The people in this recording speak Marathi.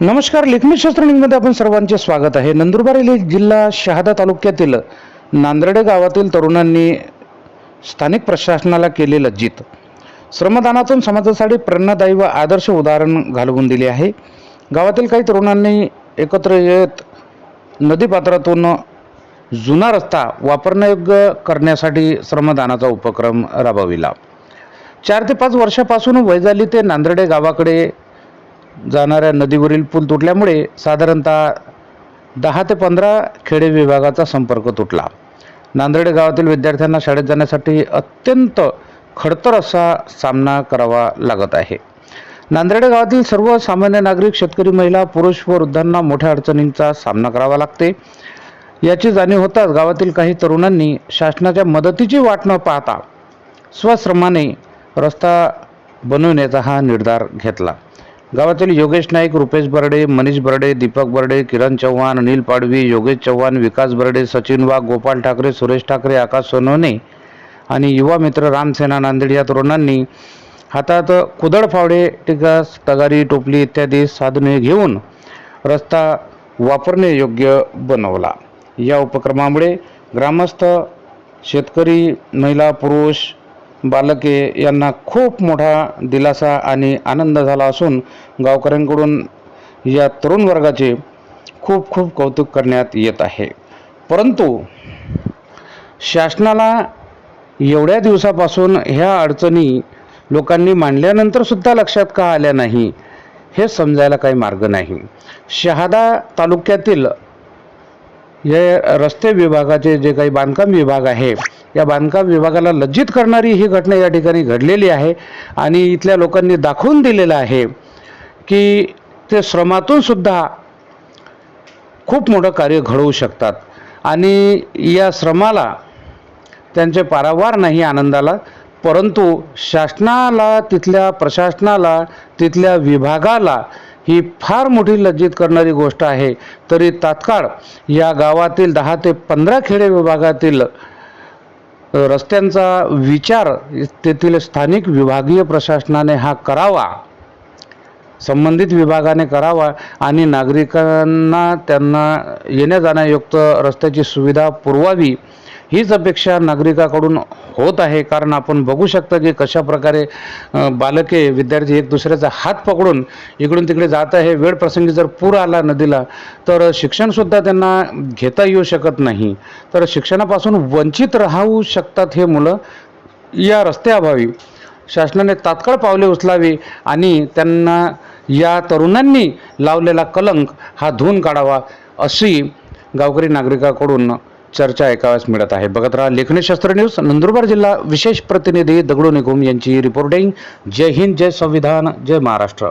नमस्कार लेखनीशास्त्र न्यूजमध्ये आपण सर्वांचे स्वागत आहे. नंदुरबार येथील जिल्हा शहादा तालुक्यातील नांदरडे गावातील तरुणांनी स्थानिक प्रशासनाला केले लज्जित श्रमदानातून समाजासाठी प्रेरणादायी व आदर्श उदाहरण घालवून दिले आहे. गावातील काही तरुणांनी एकत्र येत नदीपात्रातून जुना रस्ता वापरण्यायोग्य करण्यासाठी श्रमदानाचा उपक्रम राबविला. चार ते पाच वर्षापासून वैजाली ते नांदरडे गावाकडे जाणाऱ्या नदीवरील पूल तुटल्यामुळे साधारणतः दहा ते पंधरा खेडे विभागाचा संपर्क तुटला. नांदेड गावातील विद्यार्थ्यांना शाळेत जाण्यासाठी अत्यंत खडतर असा सामना करावा लागत आहे. नांदेड गावातील सर्व सामान्य नागरिक शेतकरी महिला पुरुष व वृद्धांना मोठ्या अडचणींचा सामना करावा लागते. याची जाणीव होताच गावातील काही तरुणांनी शासनाच्या मदतीची वाट न पाहता स्वश्रमाने रस्ता बनवण्याचा हा निर्धार घेतला. गावातील योगेश नाईक रुपेश बर्डे मनीष बर्डे दीपक बर्डे किरण चव्हाण अनिल पाडवी योगेश चव्हाण विकास बर्डे सचिन वाघ गोपाल ठाकरे सुरेश ठाकरे आकाश सोनवणे आणि युवा मित्र रामसेना नांदेड या तरुणांनी हातात कुदळ फावडे टिकास तगारी टोपली इत्यादी साधने घेऊन रस्ता वापरणे योग्य बनवला. या उपक्रमामुळे ग्रामस्थ शेतकरी महिला पुरुष बालके यांना खूप मोठा दिलासा आणि आनंद झाला असून गावकऱ्यांकडून या तरुण वर्गाचे खूप खूप कौतुक करण्यात येत आहे. परंतु शासनाला एवढ्या दिवसापासून ह्या अडचणी लोकांनी मांडल्यानंतरसुद्धा लक्षात का आल्या नाही हे समजायला काही मार्ग नाही. शहादा तालुक्यातील हे रस्ते विभागाचे जे काही बांधकाम विभाग आहे या बांधकाम विभागाला लज्जित करणारी ही घटना या ठिकाणी घडलेली आहे आणि इथल्या लोकांनी दाखवून दिलेलं आहे की ते श्रमातून सुद्धा खूप मोठं कार्य घडवू शकतात. आणि या श्रमाला त्यांचे पारावार नाही आनंदाला परंतु शासनाला तिथल्या प्रशासनाला तिथल्या विभागाला ही फार मोठी लज्जित करणारी गोष्ट आहे. तरी तात्काळ या गावातील दहा ते पंधरा खेडे विभागातील रस्त्यांचा विचार तेथील स्थानिक विभागीय प्रशासनाने हा करावा. संबंधित विभागाने करावा आणि नागरिकांना त्यांना येण्या जाण्यायुक्त रस्त्याची सुविधा पुरवावी. हीच अपेक्षा नागरिकाकडून होत आहे. कारण आपण बघू शकता की कशा प्रकारे बालके विद्यार्थी एक दुसऱ्याचा हात पकडून इकडून तिकडे जात आहे. वेळ प्रसंगी जर पूर आला नदीला तर शिक्षणसुद्धा त्यांना घेता येऊ शकत नाही. तर शिक्षणापासून वंचित राहू शकतात हे मुलं या रस्त्याअभावी. शासनाने तात्काळ पावले उचलावी आणि त्यांना या तरुणांनी लावलेला कलंक हा धुवून काढावा अशी गावकरी नागरिकाकडून चर्चा ऐकाव्यास मिळत आहे. बघत राहा लेखनशास्त्र न्यूज नंदुरबार जिल्हा विशेष प्रतिनिधी दगडू निगम यांची रिपोर्टिंग जय हिंद जय संविधान जय महाराष्ट्र.